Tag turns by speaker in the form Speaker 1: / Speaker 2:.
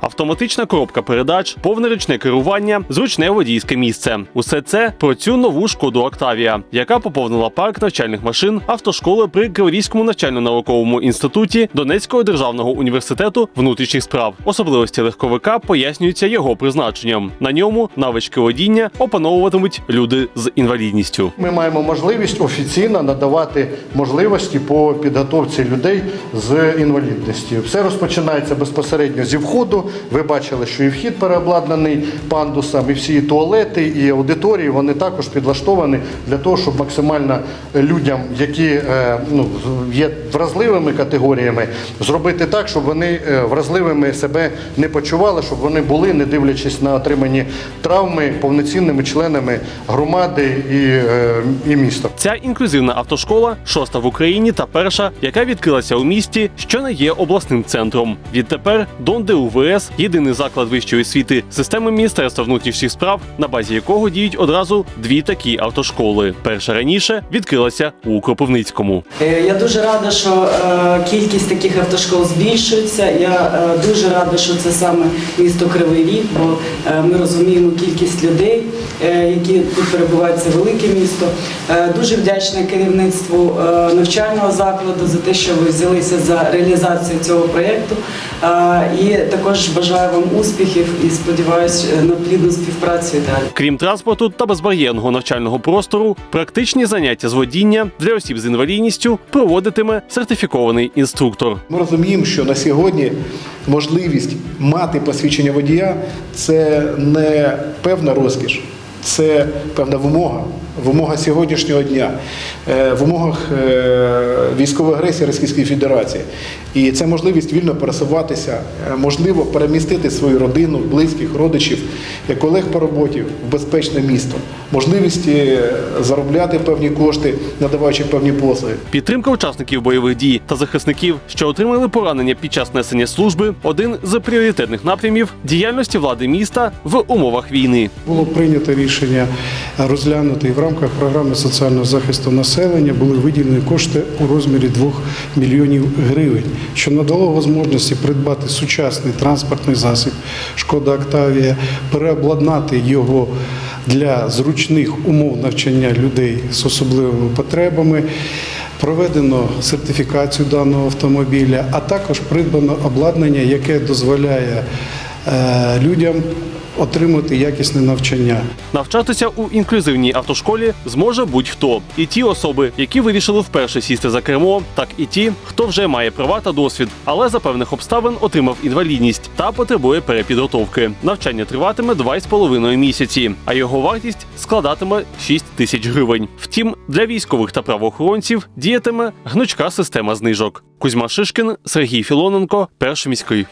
Speaker 1: автоматична коробка передач, повне ручне керування, зручне водійське місце. Усе це про цю нову шкоду Октавія, яка поповнила парк навчальних машин автошколи при Криворізькому навчально-науковому інституті Донецького державного університету внутрішніх справ. Особливості легковика пояснюються його призначенням. На ньому навички водіння опановуватимуть люди з інвалідністю.
Speaker 2: Ми маємо можливість офіційно надавати можливості по підготовці людей з інвалідністю. Все розпочинається безпосередньо зі входу. Ви бачили, що і вхід переобладнаний пандусом, і всі туалети, і аудиторії вони також підлаштовані для того, щоб максимально людям, які е, ну, є вразливими категоріями, зробити так, щоб вони е, вразливими себе не почували, щоб вони були, не дивлячись на отримані травми, повноцінними членами громади і, е, і міста.
Speaker 1: Ця інклюзивна автошкола шоста в Україні та перша, яка відкрилася у місті, що не є обласним центром. Відтепер Дон ДУВС – єдиний заклад вищої освіти системи Міністерства внутрішніх справ, на базі якого діють одразу дві такі автошколи. Перша раніше відкрилася у Кропивницькому.
Speaker 3: Е, Я дуже рада, що е, кількість таких автошкол збільшується. Я е, дуже рада, що це саме місто Кривий Ріг, бо ми розуміємо кількість людей, які тут перебувають. Це велике місто. Дуже вдячна керівництву навчального закладу за те, що ви взялися за реалізацію цього проєкту. І також бажаю вам успіхів і сподіваюся на плідну співпрацю і далі.
Speaker 1: Крім транспорту та безбар'єрного навчального простору, практичні заняття з водіння для осіб з інвалідністю проводитиме сертифікований інструктор.
Speaker 4: Ми розуміємо, що на сьогодні можливість мати посвідчення водія це не певна розкіш, це певна вимога. Вимога сьогоднішнього дня, е, в умовах е, військової агресії Російської Федерації. І це можливість вільно пересуватися, е, можливо, перемістити свою родину, близьких, родичів, як колег по роботі в безпечне місто, можливість заробляти певні кошти, надаваючи певні послуги.
Speaker 1: Підтримка учасників бойових дій та захисників, що отримали поранення під час несення служби, один з пріоритетних напрямів діяльності влади міста в умовах війни.
Speaker 5: Було прийнято рішення розглянути в рамках програми соціального захисту населення були виділені кошти у розмірі 2 мільйонів гривень, що надало можливості придбати сучасний транспортний засіб Шкода Октавія, переобладнати його для зручних умов навчання людей з особливими потребами. Проведено сертифікацію даного автомобіля, а також придбано обладнання, яке дозволяє е, людям отримати якісне навчання.
Speaker 1: Навчатися у інклюзивній автошколі зможе будь-хто. І ті особи, які вирішили вперше сісти за кермо, так і ті, хто вже має права та досвід, але за певних обставин отримав інвалідність та потребує перепідготовки. Навчання триватиме 2,5 місяці, а його вартість складатиме 6 тисяч гривень. Втім, для військових та правоохоронців діятиме гнучка система знижок. Кузьма Шишкін, Сергій Філоненко, перший міський.